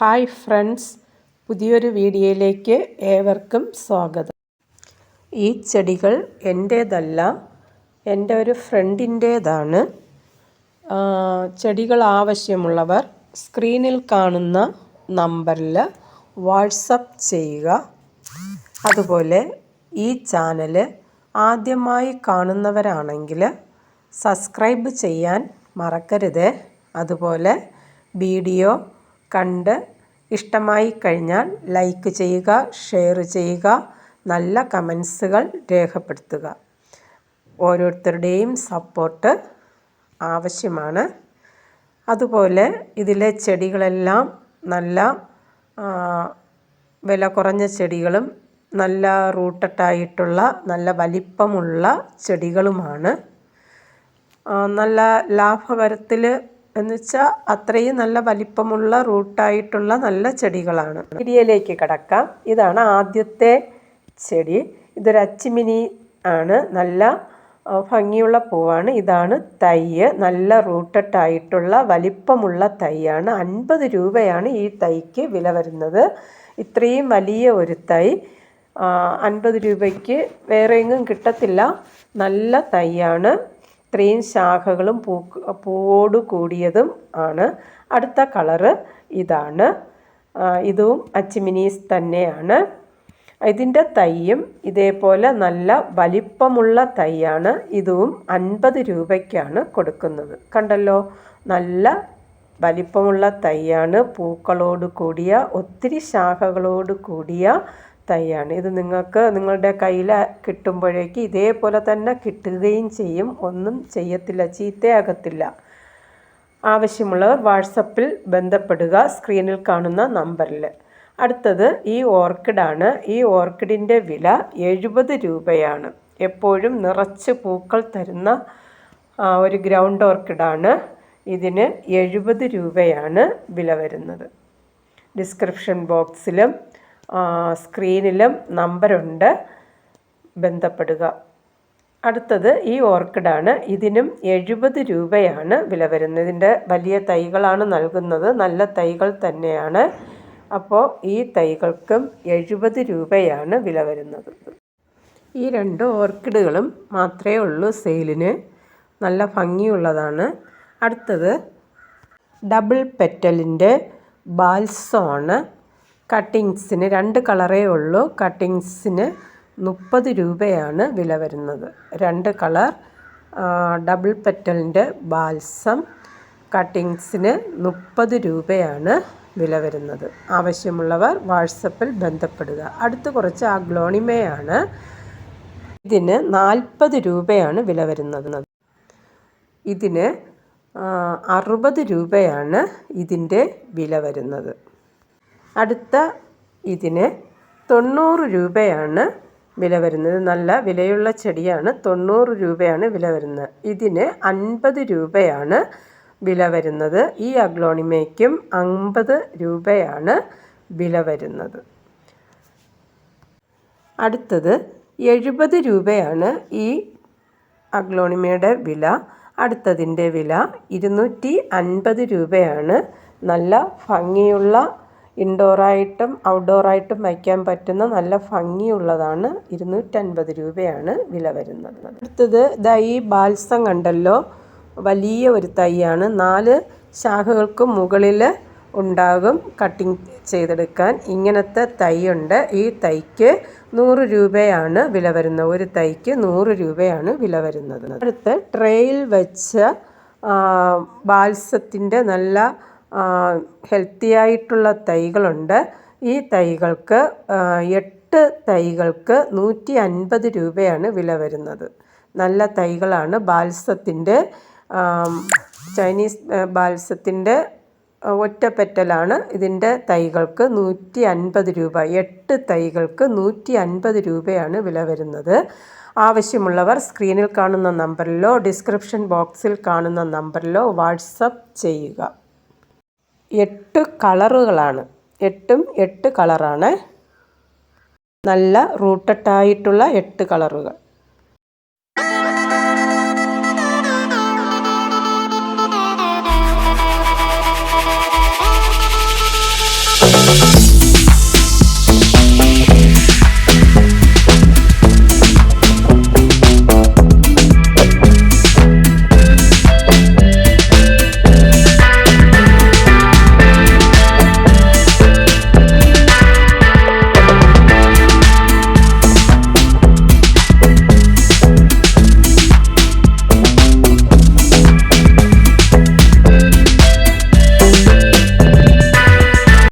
Hi friends പുതിയൊരു വീഡിയോയിലേക്ക് ഏവർക്കും സ്വാഗതം. ഈ ചെടികൾ എന്റേതല്ല എന്റെ ഒരു ഫ്രണ്ടിന്റേതാണ്. ചെടികൾ ആവശ്യമുള്ളവർ സ്ക്രീനിൽ കാണുന്ന നമ്പറിൽ വാട്സപ്പ് ചെയ്യുക. അതുപോലെ ഈ ചാനൽ ആദ്യമായി കാണുന്നവരാണെങ്കിൽ സബ്സ്ക്രൈബ് ചെയ്യാൻ മറക്കരുത്. അതുപോലെ വീഡിയോ കണ്ട് ഇഷ്ടമായി കഴിഞ്ഞാൽ ലൈക്ക് ചെയ്യുക ഷെയർ ചെയ്യുക നല്ല കമൻസുകൾ രേഖപ്പെടുത്തുക. ഓരോരുത്തരുടെയും സപ്പോർട്ട് ആവശ്യമാണ്. അതുപോലെ ഇതിലെ ചെടികളെല്ലാം നല്ല വില കുറഞ്ഞ ചെടികളും നല്ല റൂട്ടഡായിട്ടുള്ള നല്ല വലിപ്പമുള്ള ചെടികളുമാണ്. നല്ല ലാഭകരത്തിൽ എന്ന് വെച്ചാൽ അത്രയും നല്ല വലിപ്പമുള്ള റൂട്ടായിട്ടുള്ള നല്ല ചെടികളാണ്. ഇരിയയിലേക്ക് കിടക്കാം. ഇതാണ് ആദ്യത്തെ ചെടി. ഇതൊരു അച്ചിമിനി ആണ്. നല്ല ഭംഗിയുള്ള പൂവാണ്. ഇതാണ് തൈ നല്ല റൂട്ടഡ് ആയിട്ടുള്ള വലിപ്പമുള്ള തൈയാണ്. അൻപത് രൂപയാണ് ഈ തൈക്ക് വില വരുന്നത്. ഇത്രയും വലിയ ഒരു തൈ അൻപത് രൂപയ്ക്ക് വേറെ എങ്ങും കിട്ടത്തില്ല. നല്ല തൈയാണ്. ഇത്രയും ശാഖകളും പൂ പൂവോട് കൂടിയതും ആണ്. അടുത്ത കളറ് ഇതാണ്. ഇതും അച്ചിമിനീസ് തന്നെയാണ്. ഇതിന്റെ തൈയും ഇതേപോലെ നല്ല വലിപ്പമുള്ള തൈയാണ്. ഇതും അൻപത് രൂപയ്ക്കാണ് കൊടുക്കുന്നത്. കണ്ടല്ലോ നല്ല വലിപ്പമുള്ള തൈയാണ്. പൂക്കളോട് കൂടിയ ഒത്തിരി ശാഖകളോട് കൂടിയ തൈയാണ്. ഇത് നിങ്ങൾക്ക് നിങ്ങളുടെ കയ്യിൽ കിട്ടുമ്പോഴേക്ക് ഇതേപോലെ തന്നെ കിട്ടുകയും ചെയ്യും. ഒന്നും ചെയ്യത്തില്ല ചീത്തയാകത്തില്ല. ആവശ്യമുള്ളവർ വാട്സപ്പിൽ ബന്ധപ്പെടുക സ്ക്രീനിൽ കാണുന്ന നമ്പറിൽ. അടുത്തത് ഈ ഓർക്കിഡാണ്. ഈ ഓർക്കിഡിന്റെ വില എഴുപത് രൂപയാണ്. എപ്പോഴും നിറച്ച് പൂക്കൾ തരുന്ന ഒരു ഗ്രൗണ്ട് ഓർക്കിഡാണ്. ഇതിന് എഴുപത് രൂപയാണ് വില വരുന്നത്. ഡിസ്ക്രിപ്ഷൻ ബോക്സിലും സ്ക്രീനിലും നമ്പറുണ്ട്. ബന്ധപ്പെടുക. അടുത്തത് ഈ ഓർക്കിഡാണ്. ഇതിനും എഴുപത് രൂപയാണ് വില വരുന്നത്. ഇതിന്റെ വലിയ തൈകളാണ് നൽകുന്നത്. നല്ല തൈകൾ തന്നെയാണ്. അപ്പോൾ ഈ തൈകൾക്കും എഴുപത് രൂപയാണ് വില വരുന്നത്. ഈ രണ്ട് ഓർക്കിഡുകളും മാത്രമേ ഉള്ളൂ സെയിലിന്. നല്ല ഭംഗിയുള്ളതാണ്. അടുത്തത് ഡബിൾ പെറ്റലിന്റെ ബാൽസോണ്. കട്ടിങ്സിന് രണ്ട് കളറേ ഉള്ളൂ. കട്ടിങ്സിന് മുപ്പത് രൂപയാണ് വില വരുന്നത്. രണ്ട് കളർ ഡബിൾ പെറ്റലിന്റെ ബാൽസം. കട്ടിങ്സിന് മുപ്പത് രൂപയാണ് വില വരുന്നത്. ആവശ്യമുള്ളവർ വാട്സപ്പിൽ ബന്ധപ്പെടുക. അടുത്ത് കുറച്ച് അഗ്ലോണിമയാണ്. ഇതിന് നാൽപ്പത് രൂപയാണ് വില വരുന്നത്. ഇതിന് അറുപത് രൂപയാണ് ഇതിന്റെ വില വരുന്നത്. അടുത്ത ഇതിന് തൊണ്ണൂറ് രൂപയാണ് വില വരുന്നത്. നല്ല വിലയുള്ള ചെടിയാണ്. തൊണ്ണൂറ് രൂപയാണ് വില വരുന്നത്. ഇതിന് അൻപത് രൂപയാണ് വില വരുന്നത്. ഈ അഗ്ലോണിമയ്ക്കും അമ്പത് രൂപയാണ് വില വരുന്നത്. അടുത്തത് എഴുപത് രൂപയാണ് ഈ അഗ്ലോണിമയുടെ വില. അടുത്തതിന്റെ വില ഇരുന്നൂറ്റി അൻപത് രൂപയാണ്. നല്ല ഭംഗിയുള്ള ഇൻഡോറായിട്ടും ഔട്ട്ഡോറായിട്ടും വയ്ക്കാൻ പറ്റുന്ന നല്ല ഭംഗിയുള്ളതാണ് ഇരുന്നൂറ്റൻപത് രൂപയാണ് വില വരുന്നത്. അടുത്തത് ഇതാ ഈ ബാൽസം കണ്ടല്ലോ? വലിയ ഒരു തൈയാണ്. നാല് ശാഖകൾക്ക് മുകളിൽ ഉണ്ടാകും കട്ടിങ് ചെയ്തെടുക്കാൻ. ഇങ്ങനത്തെ തൈയുണ്ട്. ഈ തൈക്ക് നൂറ് രൂപയാണ് വില വരുന്നത്. ഒരു തൈക്ക് നൂറ് രൂപയാണ് വില വരുന്നത്. അടുത്ത് ട്രേയിൽ വെച്ച ബാൽസത്തിന്റെ നല്ല ഹെൽത്തി ആയിട്ടുള്ള തൈകളുണ്ട്. ഈ തൈകൾക്ക് എട്ട് തൈകൾക്ക് നൂറ്റി അൻപത് രൂപയാണ് വില വരുന്നത്. നല്ല തൈകളാണ്. ബാൽസത്തിന്റെ ചൈനീസ് ബാൽസത്തിന്റെ ഒറ്റപ്പെറ്റലാണ് ഇതിന്റെ തൈകൾക്ക് നൂറ്റി അൻപത് രൂപ. എട്ട് തൈകൾക്ക് നൂറ്റി അൻപത് രൂപയാണ് വില വരുന്നത്. ആവശ്യമുള്ളവർ സ്ക്രീനിൽ കാണുന്ന നമ്പറിലോ ഡിസ്ക്രിപ്ഷൻ ബോക്സിൽ കാണുന്ന നമ്പറിലോ വാട്സപ്പ് ചെയ്യുക. എട്ട് കളറുകളാണ്. എട്ടും എട്ട് കളറാണ്. നല്ല റൂട്ടഡായിട്ടുള്ള എട്ട് കളറുകൾ.